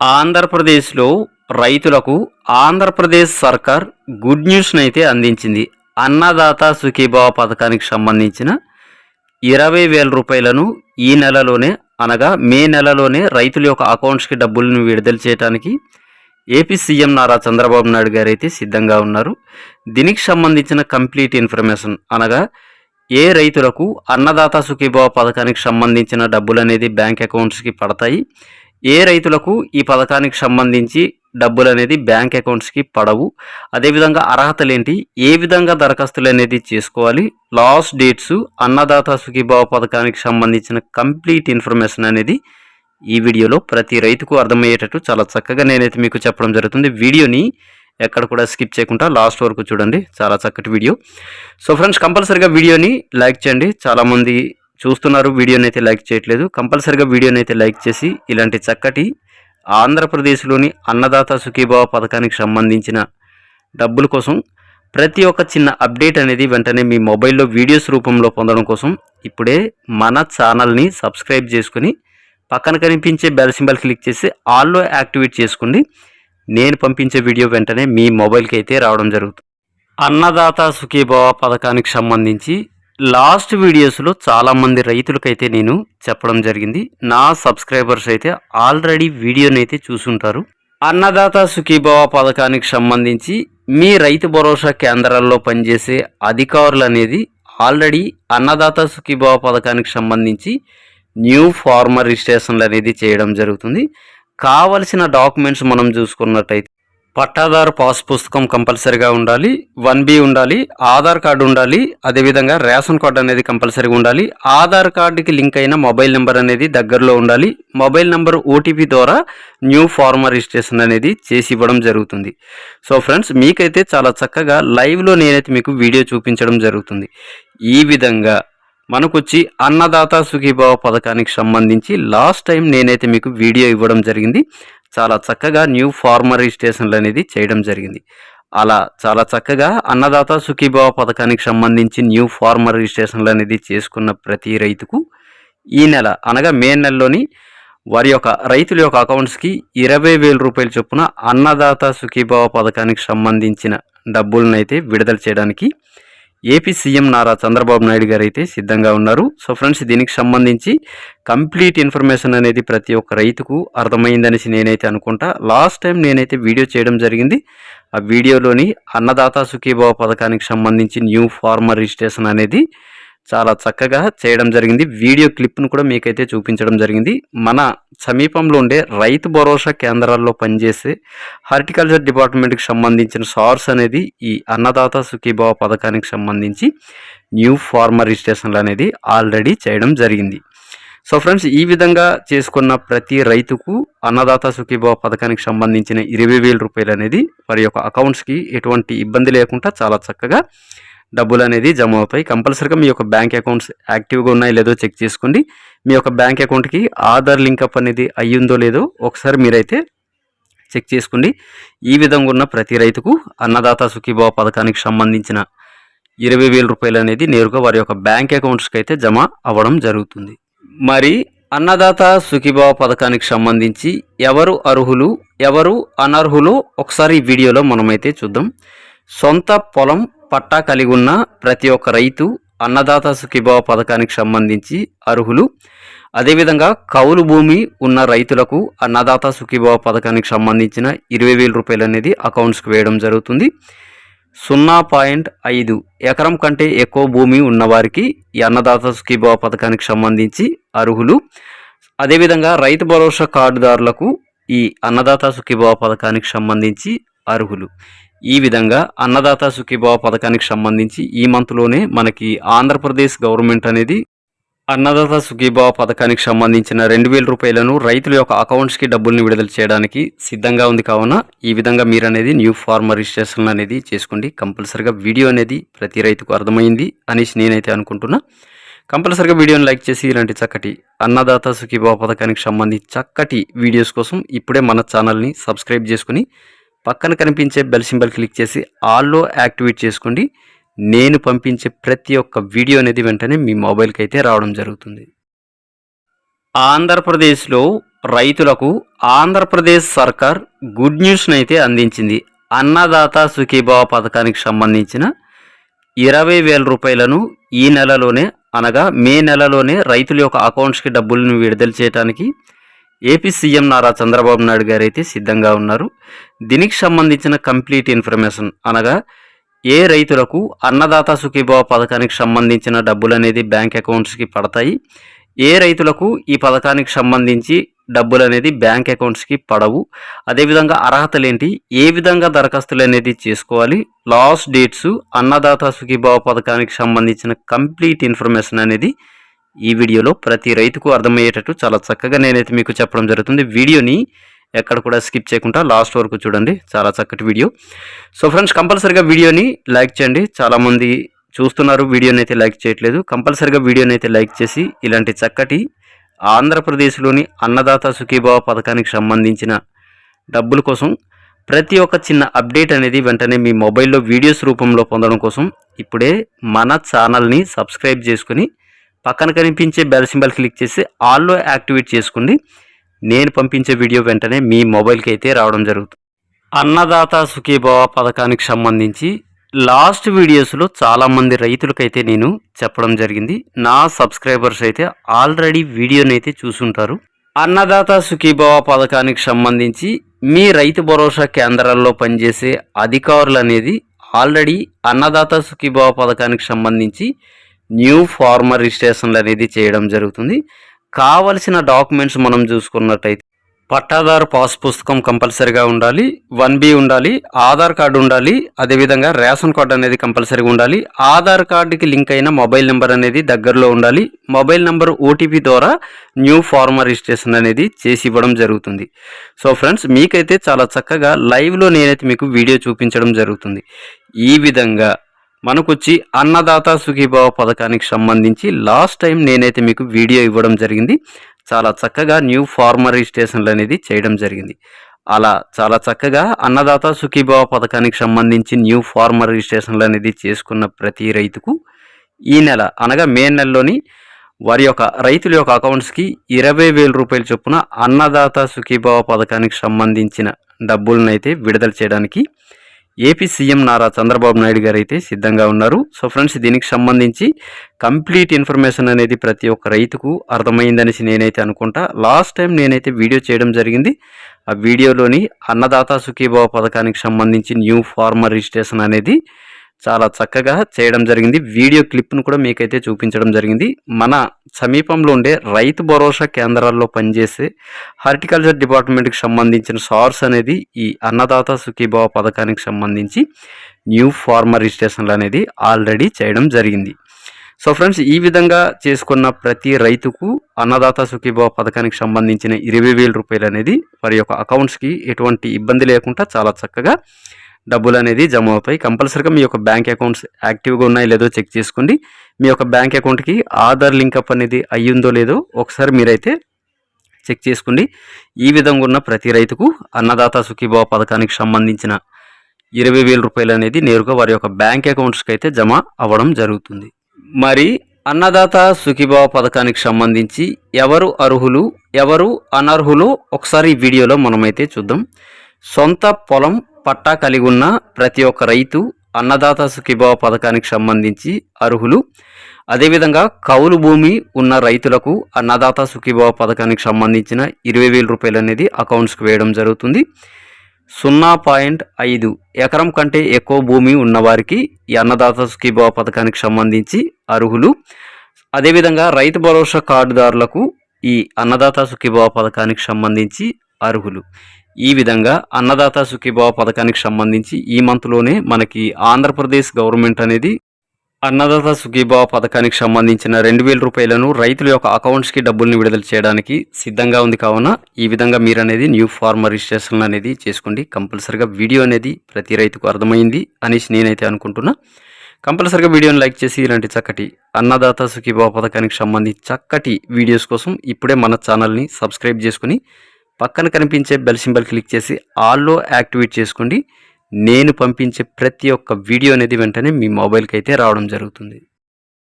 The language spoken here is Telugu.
ఆంధ్రప్రదేశ్లో రైతులకు ఆంధ్రప్రదేశ్ సర్కార్ గుడ్ న్యూస్ని అయితే అందించింది. అన్నదాత సుఖీభావ పథకానికి సంబంధించిన ఇరవై వేల రూపాయలను ఈ నెలలోనే అనగా మే నెలలోనే రైతుల యొక్క అకౌంట్స్కి డబ్బులను విడుదల చేయడానికి ఏపీ సీఎం నారా చంద్రబాబు నాయుడు గారు అయితే సిద్ధంగా ఉన్నారు. దీనికి సంబంధించిన కంప్లీట్ ఇన్ఫర్మేషన్ అనగా ఏ రైతులకు అన్నదాత సుఖీభావ పథకానికి సంబంధించిన డబ్బులు అనేది బ్యాంక్ అకౌంట్స్కి పడతాయి. ఏ రైతులకు ఈ పథకానికి సంబంధించి డబ్బులు అనేది బ్యాంక్ అకౌంట్స్కి పడవు. అదేవిధంగా అర్హతలు ఏంటి ఏ విధంగా దరఖాస్తులు అనేది చేసుకోవాలి? లాస్ట్ డేట్స్ అన్నదాత సుఖీభావ పథకానికి సంబంధించిన కంప్లీట్ ఇన్ఫర్మేషన్ అనేది ఈ వీడియోలో ప్రతి రైతుకు అర్థమయ్యేటట్టు చాలా చక్కగా నేనైతే మీకు చెప్పడం జరుగుతుంది. వీడియోని ఎక్కడ కూడా స్కిప్ చేయకుండా లాస్ట్ వరకు చూడండి. చాలా చక్కటి వీడియో. సో ఫ్రెండ్స్ కంపల్సరిగా వీడియోని లైక్ చేయండి. చాలామంది చూస్తున్నారు వీడియోని అయితే లైక్ చేయట్లేదు. కంపల్సరీగా వీడియోని అయితే లైక్ చేసి ఇలాంటి చక్కటి ఆంధ్రప్రదేశ్లోని అన్నదాత సుఖీభావ పథకానికి సంబంధించిన డబ్బుల కోసం ప్రతి ఒక్క చిన్న అప్డేట్ అనేది వెంటనే మీ మొబైల్లో వీడియోస్ రూపంలో పొందడం కోసం ఇప్పుడే మన ఛానల్ని సబ్స్క్రైబ్ చేసుకుని పక్కన కనిపించే బెల్ సింబల్ క్లిక్ చేసి ఆల్లో యాక్టివేట్ చేసుకోండి. నేను పంపించే వీడియో వెంటనే మీ మొబైల్కి అయితే రావడం జరుగుతుంది. అన్నదాత సుఖీభావ పథకానికి సంబంధించి లాస్ట్ వీడియోస్లో చాలామంది రైతులకైతే నేను చెప్పడం జరిగింది. నా సబ్స్క్రైబర్స్ అయితే ఆల్రెడీ వీడియోని అయితే చూసుంటారు. అన్నదాత సుఖీభావ పథకానికి సంబంధించి మీ రైతు భరోసా కేంద్రాల్లో పనిచేసే అధికారులు అనేది ఆల్రెడీ అన్నదాత సుఖీభావ పథకానికి సంబంధించి న్యూ ఫార్మర్ రిజిస్ట్రేషన్లు అనేది చేయడం జరుగుతుంది. కావలసిన డాక్యుమెంట్స్ మనం చూసుకున్నట్టయితే పట్టాదారు పాస్ పుస్తకం కంపల్సరీగా ఉండాలి వన్ బి ఉండాలి ఆధార్ కార్డు ఉండాలి అదేవిధంగా రేషన్ కార్డు అనేది కంపల్సరీగా ఉండాలి. ఆధార్ కార్డుకి లింక్ అయిన మొబైల్ నెంబర్ అనేది దగ్గరలో ఉండాలి. మొబైల్ నెంబర్ ఓటీపీ ద్వారా న్యూ ఫార్మర్ రిజిస్ట్రేషన్ అనేది చేసి ఇవ్వడం జరుగుతుంది. సో ఫ్రెండ్స్ మీకైతే చాలా చక్కగా లైవ్లో నేనైతే మీకు వీడియో చూపించడం జరుగుతుంది. ఈ విధంగా మనకొచ్చి అన్నదాత సుఖీభావ పథకానికి సంబంధించి లాస్ట్ టైం నేనైతే మీకు వీడియో ఇవ్వడం జరిగింది. చాలా చక్కగా న్యూ ఫార్మర్ రిజిస్ట్రేషన్లు అనేది చేయడం జరిగింది. అలా చాలా చక్కగా అన్నదాత సుఖీభావ పథకానికి సంబంధించి న్యూ ఫార్మర్ రిజిస్ట్రేషన్లు అనేది చేసుకున్న ప్రతి రైతుకు ఈ నెల అనగా మే నెలలోని వారి యొక్క రైతుల యొక్క అకౌంట్స్కి ఇరవై వేల రూపాయల చొప్పున అన్నదాత సుఖీభావ పథకానికి సంబంధించిన డబ్బులను అయితే విడుదల చేయడానికి ఏపీ సీఎం నారా చంద్రబాబు నాయుడు గారు అయితే సిద్ధంగా ఉన్నారు. సో ఫ్రెండ్స్ దీనికి సంబంధించి కంప్లీట్ ఇన్ఫర్మేషన్ అనేది ప్రతి ఒక్క రైతుకు అర్థమైందనేసి నేనైతే అనుకుంటా. లాస్ట్ టైం నేనైతే వీడియో చేయడం జరిగింది. ఆ వీడియోలోని అన్నదాత సుఖీభావ పథకానికి సంబంధించి న్యూ ఫార్మర్ రిజిస్ట్రేషన్ అనేది చాలా చక్కగా చేయడం జరిగింది. వీడియో క్లిప్ను కూడా మీకైతే చూపించడం జరిగింది. మన సమీపంలో ఉండే రైతు భరోసా కేంద్రాల్లో పనిచేసే హార్టికల్చర్ డిపార్ట్మెంట్కి సంబంధించిన సార్స్ అనేది ఈ అన్నదాత సుఖీభావ పథకానికి సంబంధించి న్యూ ఫార్మర్ రిజిస్ట్రేషన్లు అనేది ఆల్రెడీ చేయడం జరిగింది. సో ఫ్రెండ్స్ ఈ విధంగా చేసుకున్న ప్రతి రైతుకు అన్నదాత సుఖీభావ పథకానికి సంబంధించిన ఇరవై వేల రూపాయలు అనేది వారి యొక్క అకౌంట్స్కి ఎటువంటి ఇబ్బంది లేకుండా చాలా చక్కగా డబ్బులు అనేది జమ అవుతాయి కంపల్సరీగా మీ యొక్క బ్యాంక్ అకౌంట్స్ యాక్టివ్గా ఉన్నాయో లేదో చెక్ చేసుకోండి. మీ యొక్క బ్యాంక్ అకౌంట్కి ఆధార్ లింకప్ అనేది అయ్యిందో లేదో ఒకసారి మీరైతే చెక్ చేసుకోండి. ఈ విధంగా ఉన్న ప్రతి రైతుకు అన్నదాత సుఖీభావ పథకానికి సంబంధించిన ఇరవై వేల రూపాయలు అనేది నేరుగా వారి యొక్క బ్యాంక్ అకౌంట్స్కి అయితే జమ అవ్వడం జరుగుతుంది. మరి అన్నదాత సుఖీభావ పథకానికి సంబంధించి ఎవరు అర్హులు ఎవరు అనర్హులు ఒకసారి ఈ వీడియోలో మనమైతే చూద్దాం. సొంత పొలం పట్టా కలిగి ఉన్న ప్రతి ఒక్క రైతు అన్నదాత సుఖీభావ పథకానికి సంబంధించి అర్హులు. అదేవిధంగా కౌలు భూమి ఉన్న రైతులకు అన్నదాత సుఖీభావ పథకానికి సంబంధించిన ఇరవై వేల రూపాయలు అనేది అకౌంట్స్కి వేయడం జరుగుతుంది. సున్నా పాయింట్ ఐదు ఎకరం కంటే ఎక్కువ భూమి ఉన్నవారికి ఈ అన్నదాత సుఖీభావ పథకానికి సంబంధించి అర్హులు. అదేవిధంగా రైతు భరోసా కార్డుదారులకు ఈ అన్నదాత సుఖీభావ పథకానికి సంబంధించి అర్హులు. ఈ విధంగా అన్నదాత సుఖీభావ పథకానికి సంబంధించి ఈ మంత్లోనే మనకి ఆంధ్రప్రదేశ్ గవర్నమెంట్ అనేది అన్నదాత సుఖీభావ పథకానికి సంబంధించిన రెండు వేల రూపాయలను రైతుల యొక్క అకౌంట్స్కి డబ్బుల్ని విడుదల చేయడానికి సిద్ధంగా ఉంది కావున ఈ విధంగా మీరు అనేది న్యూ ఫార్మర్ రిజిస్ట్రేషన్ అనేది చేసుకోండి. కంపల్సరిగా వీడియో అనేది ప్రతి రైతుకు అర్థమైంది అనేసి నేనైతే అనుకుంటున్నా. కంపల్సరిగా వీడియోని లైక్ చేసి ఇలాంటి చక్కటి అన్నదాత సుఖీభావ పథకానికి సంబంధించి చక్కటి వీడియోస్ కోసం ఇప్పుడే మన ఛానల్ని సబ్స్క్రైబ్ చేసుకుని పక్కన కనిపించే బెల్ సింబల్ క్లిక్ చేసి ఆల్లో యాక్టివేట్ చేసుకోండి. నేను పంపించే ప్రతి ఒక్క వీడియో అనేది వెంటనే మీ మొబైల్కి అయితే రావడం జరుగుతుంది. ఆంధ్రప్రదేశ్లో రైతులకు ఆంధ్రప్రదేశ్ సర్కార్ గుడ్ న్యూస్ని అయితే అందించింది. అన్నదాత సుఖీభావ పథకానికి సంబంధించిన ఇరవై వేల రూపాయలను ఈ నెలలోనే అనగా మే నెలలోనే రైతుల యొక్క అకౌంట్స్కి డబ్బులను విడుదల చేయడానికి ఏపీ సీఎం నారా చంద్రబాబు నాయుడు గారు అయితే సిద్ధంగా ఉన్నారు. దీనికి సంబంధించిన కంప్లీట్ ఇన్ఫర్మేషన్ అనగా ఏ రైతులకు అన్నదాత సుఖీభావ పథకానికి సంబంధించిన డబ్బులు అనేది బ్యాంక్ అకౌంట్స్కి పడతాయి. ఏ రైతులకు ఈ పథకానికి సంబంధించి డబ్బులు అనేది బ్యాంక్ అకౌంట్స్కి పడవు. అదేవిధంగా అర్హతలు ఏంటి ఏ విధంగా దరఖాస్తులు అనేది చేసుకోవాలి? లాస్ట్ డేట్స్ అన్నదాత సుఖీభావ పథకానికి సంబంధించిన కంప్లీట్ ఇన్ఫర్మేషన్ అనేది ఈ వీడియోలో ప్రతి రైతుకు అర్థమయ్యేటట్టు చాలా చక్కగా నేనైతే మీకు చెప్పడం జరుగుతుంది. వీడియోని ఎక్కడ కూడా స్కిప్ చేయకుండా లాస్ట్ వరకు చూడండి. చాలా చక్కటి వీడియో. సో ఫ్రెండ్స్ కంపల్సరీగా వీడియోని లైక్ చేయండి. చాలామంది చూస్తున్నారు వీడియోని అయితే లైక్ చేయట్లేదు. కంపల్సరీగా వీడియోని అయితే లైక్ చేసి ఇలాంటి చక్కటి ఆంధ్రప్రదేశ్లోని అన్నదాత సుఖీభావ పథకానికి సంబంధించిన డబ్బుల కోసం ప్రతి ఒక్క చిన్న అప్డేట్ అనేది వెంటనే మీ మొబైల్లో వీడియోస్ రూపంలో పొందడం కోసం ఇప్పుడే మన ఛానల్ని సబ్స్క్రైబ్ చేసుకుని పక్కన కనిపించే బెల్ సింబల్ క్లిక్ చేసి ఆల్లో యాక్టివేట్ చేసుకుని నేను పంపించే వీడియో వెంటనే మీ మొబైల్కి అయితే రావడం జరుగుతుంది. అన్నదాత సుఖీభావ పథకానికి సంబంధించి లాస్ట్ వీడియోస్లో చాలామంది రైతులకైతే నేను చెప్పడం జరిగింది. నా సబ్స్క్రైబర్స్ అయితే ఆల్రెడీ వీడియోని అయితే చూసుంటారు. అన్నదాత సుఖీభావ పథకానికి సంబంధించి మీ రైతు భరోసా కేంద్రాల్లో పనిచేసే అధికారులు అనేది ఆల్రెడీ అన్నదాత సుఖీభావ పథకానికి సంబంధించి న్యూ ఫార్మర్ రిజిస్ట్రేషన్లు అనేది చేయడం జరుగుతుంది. కావలసిన డాక్యుమెంట్స్ మనం చూసుకున్నట్టయితే పట్టాదారు పాస్ పుస్తకం కంపల్సరీగా ఉండాలి వన్ బి ఉండాలి ఆధార్ కార్డు ఉండాలి అదేవిధంగా రేషన్ కార్డు అనేది కంపల్సరీగా ఉండాలి ఆధార్ కార్డుకి లింక్ అయిన మొబైల్ నెంబర్ అనేది దగ్గరలో ఉండాలి మొబైల్ నెంబర్ ఓటీపీ ద్వారా న్యూ ఫార్మర్ రిజిస్ట్రేషన్ అనేది చేసి ఇవ్వడం జరుగుతుంది. సో ఫ్రెండ్స్ మీకైతే చాలా చక్కగా లైవ్లో నేనైతే మీకు వీడియో చూపించడం జరుగుతుంది. ఈ విధంగా మనకొచ్చి అన్నదాత సుఖీభావ పథకానికి సంబంధించి లాస్ట్ టైం నేనైతే మీకు వీడియో ఇవ్వడం జరిగింది. చాలా చక్కగా న్యూ ఫార్మర్ రిజిస్ట్రేషన్లు అనేది చేయడం జరిగింది. అలా చాలా చక్కగా అన్నదాత సుఖీభావ పథకానికి సంబంధించి న్యూ ఫార్మర్ రిజిస్ట్రేషన్లు అనేది చేసుకున్న ప్రతి రైతుకు ఈ నెల అనగా మే నెలలోని వారి యొక్క రైతుల యొక్క అకౌంట్స్కి ఇరవై వేల రూపాయల చొప్పున అన్నదాత సుఖీభావ పథకానికి సంబంధించిన డబ్బులను అయితే విడుదల చేయడానికి ఏపీ సీఎం నారా చంద్రబాబు నాయుడు గారు అయితే సిద్ధంగా ఉన్నారు. సో ఫ్రెండ్స్ దీనికి సంబంధించి కంప్లీట్ ఇన్ఫర్మేషన్ అనేది ప్రతి ఒక్క రైతుకు అర్థమైందనేసి నేనైతే అనుకుంటా. లాస్ట్ టైం నేనైతే వీడియో చేయడం జరిగింది. ఆ వీడియోలోని అన్నదాత సుఖీభావ పథకానికి సంబంధించి న్యూ ఫార్మర్ రిజిస్ట్రేషన్ అనేది చాలా చక్కగా చేయడం జరిగింది. వీడియో క్లిప్ను కూడా మీకైతే చూపించడం జరిగింది. మన సమీపంలో ఉండే రైతు భరోసా కేంద్రాల్లో పనిచేసే హార్టికల్చర్ డిపార్ట్మెంట్కి సంబంధించిన సార్స్ అనేది ఈ అన్నదాత సుఖీభావ పథకానికి సంబంధించి న్యూ ఫార్మర్ రిజిస్ట్రేషన్లు అనేది ఆల్రెడీ చేయడం జరిగింది. సో ఫ్రెండ్స్ ఈ విధంగా చేసుకున్న ప్రతి రైతుకు అన్నదాత సుఖీభావ పథకానికి సంబంధించిన ఇరవై వేల రూపాయలు అనేది వారి యొక్క అకౌంట్స్కి ఎటువంటి ఇబ్బంది లేకుండా చాలా చక్కగా డబ్బులు అనేది జమ అవుతాయి కంపల్సరీగా మీ యొక్క బ్యాంక్ అకౌంట్స్ యాక్టివ్గా ఉన్నాయో లేదో చెక్ చేసుకోండి. మీ యొక్క బ్యాంక్ అకౌంట్కి ఆధార్ లింకప్ అనేది అయ్యిందో లేదో ఒకసారి మీరైతే చెక్ చేసుకోండి. ఈ విధంగా ఉన్న ప్రతి రైతుకు అన్నదాత సుఖీభావ పథకానికి సంబంధించిన ఇరవై వేల రూపాయలు అనేది నేరుగా వారి యొక్క బ్యాంక్ అకౌంట్స్కి అయితే జమ అవ్వడం జరుగుతుంది. మరి అన్నదాత సుఖీభావ పథకానికి సంబంధించి ఎవరు అర్హులు ఎవరు అనర్హులు ఒకసారి ఈ వీడియోలో మనమైతే చూద్దాం. సొంత పొలం పట్టా కలిగి ఉన్న ప్రతి ఒక్క రైతు అన్నదాత సుఖీభావ పథకానికి సంబంధించి అర్హులు. అదేవిధంగా కౌలు భూమి ఉన్న రైతులకు అన్నదాత సుఖీభావ పథకానికి సంబంధించిన ఇరవై వేల రూపాయలు అనేది అకౌంట్స్కి వేయడం జరుగుతుంది. సున్నా పాయింట్ ఐదు ఎకరం కంటే ఎక్కువ భూమి ఉన్నవారికి ఈ అన్నదాత సుఖీభావ పథకానికి సంబంధించి అర్హులు. అదేవిధంగా రైతు భరోసా కార్డుదారులకు ఈ అన్నదాత సుఖీభావ పథకానికి సంబంధించి అర్హులు. ఈ విధంగా అన్నదాత సుఖీభావ పథకానికి సంబంధించి ఈ మంత్లోనే మనకి ఆంధ్రప్రదేశ్ గవర్నమెంట్ అనేది అన్నదాత సుఖీభావ పథకానికి సంబంధించిన రెండు వేల రూపాయలను రైతుల యొక్క అకౌంట్స్కి డబ్బుల్ని విడుదల చేయడానికి సిద్ధంగా ఉంది. కావున ఈ విధంగా మీరు అనేది న్యూ ఫార్మర్ రిజిస్ట్రేషన్ అనేది చేసుకోండి. కంపల్సరిగా వీడియో అనేది ప్రతి రైతుకు అర్థమైంది అనేసి నేనైతే అనుకుంటున్నా. కంపల్సరిగా వీడియోని లైక్ చేసి ఇలాంటి చక్కటి అన్నదాత సుఖీభావ పథకానికి సంబంధించి చక్కటి వీడియోస్ కోసం ఇప్పుడే మన ఛానల్ని సబ్స్క్రైబ్ చేసుకుని పక్కన కనిపించే బెల్ సింబల్ క్లిక్ చేసి ఆల్లో యాక్టివేట్ చేసుకోండి. నేను పంపించే ప్రతి ఒక్క వీడియో అనేది వెంటనే మీ మొబైల్కి అయితే రావడం జరుగుతుంది.